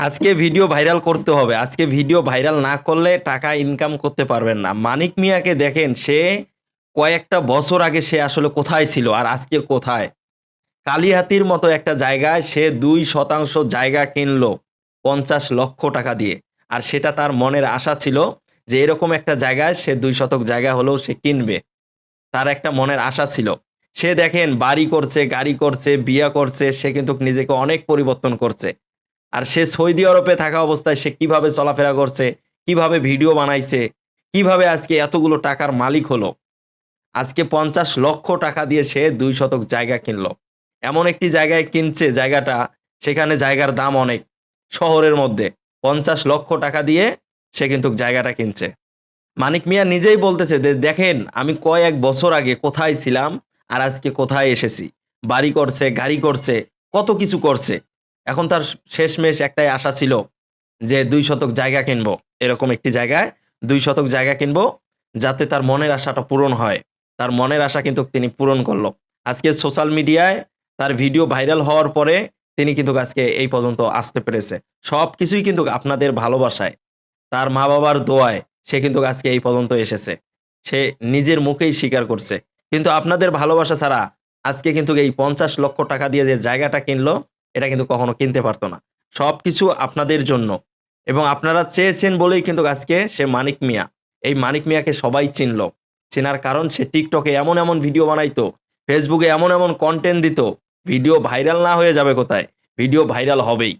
আজকে video viral করতে হবে। আজকে ভিডিও ভাইরাল না করলে টাকা ইনকাম করতে পারবেন না। মানিক মিয়াকে দেখেন, সে কয়েকটা বছর আগে সে আসলে কোথায় ছিল আর আজকে কোথায়? কালিহাতির মতো একটা জায়গায় সে দুই শতাংশ জায়গা কিনলো পঞ্চাশ লক্ষ টাকা দিয়ে। আর সেটা তার মনের আশা ছিল যে এরকম একটা জায়গায় সে দুই শতক জায়গা হলেও সে কিনবে। তার একটা মনের আশা ছিল। সে দেখেন, বাড়ি করছে, গাড়ি করছে, বিয়া করছে, সে কিন্তু নিজেকে অনেক পরিবর্তন করছে। আর সে সৌদি আরবে থাকা অবস্থায় সে কীভাবে চলাফেরা করছে, কীভাবে ভিডিও বানাইছে, কীভাবে আজকে এতগুলো টাকার মালিক হলো। আজকে পঞ্চাশ লক্ষ টাকা দিয়ে সে দুই শতক জায়গা কিনলো। এমন একটি জায়গায় কিনছে, জায়গাটা সেখানে জায়গার দাম অনেক, শহরের মধ্যে। পঞ্চাশ লক্ষ টাকা দিয়ে সে কিন্তু জায়গাটা কিনছে। মানিক মিয়া নিজেই বলতেছে যে, দেখেন, আমি কয়েক বছর আগে কোথায় ছিলাম আর আজকে কোথায় এসেছি? বাড়ি করছে, গাড়ি করছে, কত কিছু করছে। এখন তার শেষমেশ একটাই আশা ছিল যে দুই শতক জায়গা কিনবো। এরকম একটি জায়গায় দুই শতক জায়গা কিনবো যাতে তার মনের আশাটা পূরণ হয়। তার মনের আশা কিন্তু তিনি পূরণ করল। আজকে সোশ্যাল মিডিয়ায় তার ভিডিও ভাইরাল হওয়ার পরে তিনি কিন্তু আজকে এই পর্যন্ত আসতে পেরেছে। সব কিছুই কিন্তু আপনাদের ভালোবাসায়। তার মা বাবার দোয়ায় সে কিন্তু আজকে এই পর্যন্ত এসেছে। সে নিজের মুখেই স্বীকার করছে। কিন্তু আপনাদের ভালোবাসা ছাড়া আজকে কিন্তু এই পঞ্চাশ লক্ষ টাকা দিয়ে যে জায়গাটা কিনলো এটা কিন্তু কখনো কিনতে পারতো না। সব কিছু আপনাদের জন্য। এবং আপনারা চেয়েছেন বলেই কিন্তু আজকে সে মানিক মিয়া। এই মানিক মিয়াকে সবাই চিনলো। চেনার কারণ সে টিকটকে এমন এমন ভিডিও বানাইতো, ফেসবুকে এমন এমন কন্টেন্ট দিত, ভিডিও ভাইরাল না হয়ে যাবে কোথায়? ভিডিও ভাইরাল হবেই।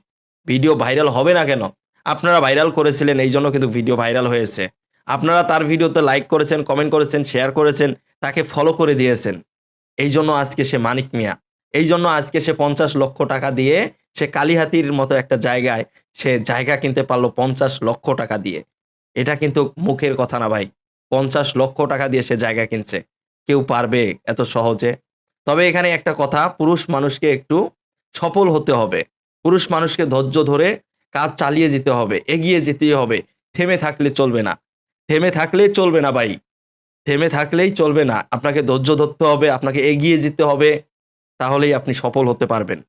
ভিডিও ভাইরাল হবে না কেন? আপনারা ভাইরাল করেছিলেন, এই জন্য কিন্তু ভিডিও ভাইরাল হয়েছে। আপনারা তার ভিডিওতে লাইক করেছেন কমেন্ট করেছেন শেয়ার করেছেন, তাকে ফলো করে দিয়েছেন। এই জন্য আজকে সে মানিক মিয়া। এই জন্য আজকে সে পঞ্চাশ লক্ষ টাকা দিয়ে সে কালিহাতির মতো একটা জায়গায় সে জায়গা কিনতে পারল পঞ্চাশ লক্ষ টাকা দিয়ে। এটা কিন্তু মুখের কথা না ভাই। পঞ্চাশ লক্ষ টাকা দিয়ে সে জায়গা কিনছে। কেউ পারবে এত সহজে। তবে এখানে একটা কথা, পুরুষ মানুষকে একটু সফল হতে হবে। পুরুষ মানুষকে ধৈর্য ধরে কাজ চালিয়ে যেতে হবে, এগিয়ে যেতে হবে। থেমে থাকলে চলবে না। থেমে থাকলে চলবে না ভাই। থেমে থাকলেই চলবে না। আপনাকে ধৈর্য ধরতে হবে, আপনাকে এগিয়ে যেতে হবে। তাহলেই আপনি সফল হতে পারবেন।